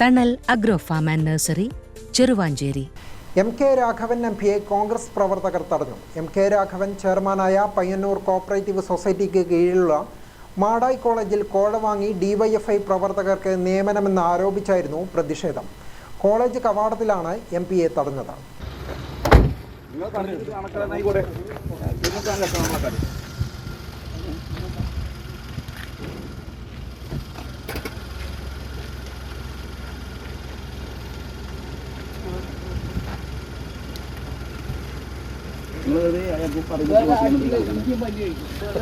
Thanal agro farm and nursery Cheruvanchery. M K Raghavan M പിയെ കോൺഗ്രസ് പ്രവർത്തകർ തടഞ്ഞു. M K Raghavan ചെയർമാനായ പയ്യന്നൂർ കോപ്പറേറ്റീവ് സൊസൈറ്റിക്ക് കീഴിലുള്ള മാടായി കോളേജിൽ കോഴ വാങ്ങി ഡിവൈഎഫ്ഐ പ്രവർത്തകർക്ക് നിയമനമെന്ന് ആരോപിച്ചായിരുന്നു പ്രതിഷേധം. കോളേജ് കവാടത്തിലാണ് എം പിയെ തടഞ്ഞത്.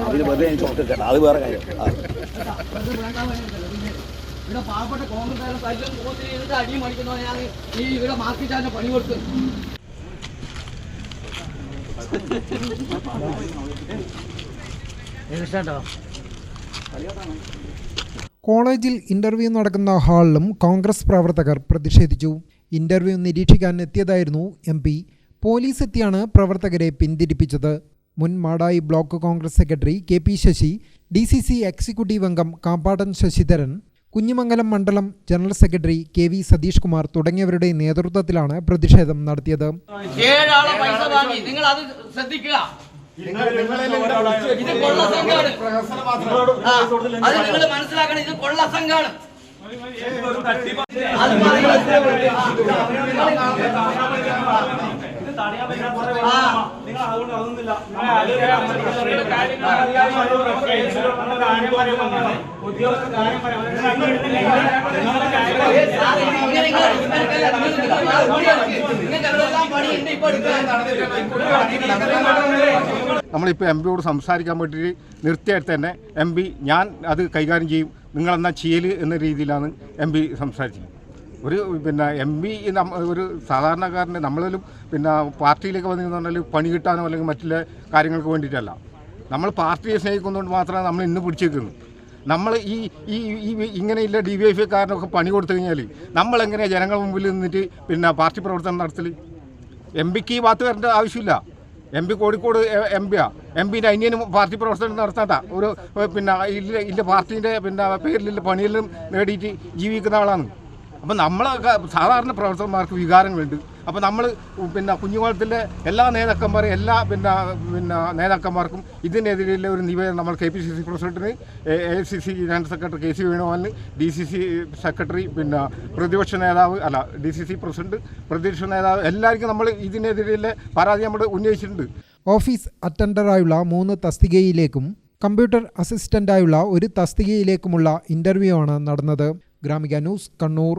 അതിന് വെറുതെ ഞാൻ ചോട്ട് കേട്ടോ അത് വേറെ കാര്യം ആ. ഇവിടെ പാവപ്പെട്ട കോൺഗ്രസ് അടിയും മടിക്കുന്നവനാണ് ഈ ഇവിടെ മാർക്കിച്ചാന്റെ പണി കൊടുത്ത്. കോളേജിൽ ഇന്റർവ്യൂ നടക്കുന്ന ഹാളിലും കോൺഗ്രസ് പ്രവർത്തകർ പ്രതിഷേധിച്ചു. ഇന്റർവ്യൂ നിരീക്ഷിക്കാൻ എത്തിയതായിരുന്നു എം പി പോലീസ് എത്തിയാണ് പ്രവർത്തകരെ പിന്തിരിപ്പിച്ചത് മുൻ Madayi block Congress secretary K P Sasi D C C executive അംഗം കാമ്പാടൻ ശശിധരൻ കുഞ്ഞിമംഗലം മണ്ഡലം general secretary K V Satheesh Kumar തുടങ്ങിയവരുടെ നേതൃത്വത്തിലാണ് പ്രതിഷേധം നടത്തിയത് ഏഴാളെ പൈസ വാങ്ങി നിങ്ങൾ അത് ശ്രദ്ധിക്കുക ഇത് കൊള്ള സംഘാണ് അത് നിങ്ങൾ മനസ്സിലാക്കണം ഇത് കൊള്ള സംഘാണ് അത് നമ്മളിപ്പോൾ എം പിയോട് സംസാരിക്കാൻ വേണ്ടി നിർത്തിയെടുത്ത് തന്നെ എം പി ഞാൻ അത് കൈകാര്യം ചെയ്യും നിങ്ങളെന്നാ ചെയ്യൽ എന്ന രീതിയിലാണ് എം പി സംസാരിച്ചത് ഒരു പിന്നെ എം പി ഒരു സാധാരണക്കാരന്റെ നമ്മളിലും പിന്നെ പാർട്ടിയിലേക്ക് വന്നു പറഞ്ഞാൽ പണി കിട്ടാനോ അല്ലെങ്കിൽ മറ്റുള്ള കാര്യങ്ങൾക്ക് വേണ്ടിയിട്ടല്ല. നമ്മൾ പാർട്ടിയെ സ്നേഹിക്കുന്നതുകൊണ്ട് മാത്രമേ നമ്മൾ ഇന്ന് പിടിച്ചേക്കുന്നു നമ്മൾ ഈ ഈ ഈ ഇങ്ങനെയുള്ള ഡി വൈ കാരനൊക്കെ പണി കൊടുത്തു കഴിഞ്ഞാൽ നമ്മളെങ്ങനെയാണ് ജനങ്ങൾ മുമ്പിൽ നിന്നിട്ട് പിന്നെ പാർട്ടി പ്രവർത്തനം നടത്തൽ എം പിക്ക് ഈ ഭാഗത്ത് വരേണ്ട ആവശ്യമില്ല. എം പി കോഴിക്കോട് എം പിയാ എം പിന്റെ അന്യനും പാർട്ടി പ്രവർത്തനം നടത്താത്ത ഒരു പിന്നെ ഇല്ല ഇല്ല പാർട്ടീന്റെ പിന്നെ പേരിലുള്ള പണിയെല്ലാം നേടിയിട്ട് ജീവിക്കുന്ന ആളാണ്. അപ്പം നമ്മളൊക്കെ സാധാരണ പ്രവർത്തകന്മാർക്ക് വികാരങ്ങളുണ്ട്. അപ്പോൾ നമ്മൾ പിന്നെ കുഞ്ഞുകോളത്തിലെ എല്ലാ നേതാക്കന്മാരും എല്ലാ പിന്നെ പിന്നെ നേതാക്കന്മാർക്കും ഇതിനെതിരെയുള്ള ഒരു നിവേദനം നമ്മൾ കെ പി സി സി പ്രസിഡന്റിന് A C C general secretary K C വേണുഗോപാലിന് D C C secretary പിന്നെ പ്രതിപക്ഷ നേതാവ് അല്ല ഡി സി സി പ്രസിഡന്റ് പ്രതിപക്ഷ നേതാവ് എല്ലാവർക്കും നമ്മൾ ഇതിനെതിരെയുള്ള പരാതി നമ്മൾ ഉന്നയിച്ചിട്ടുണ്ട്. ഓഫീസ് അറ്റൻഡറായുള്ള മൂന്ന് തസ്തികയിലേക്കും കമ്പ്യൂട്ടർ അസിസ്റ്റന്റായുള്ള ഒരു തസ്തികയിലേക്കുമുള്ള ഇന്റർവ്യൂ ആണ് നടന്നത്. Gramika news Kannur.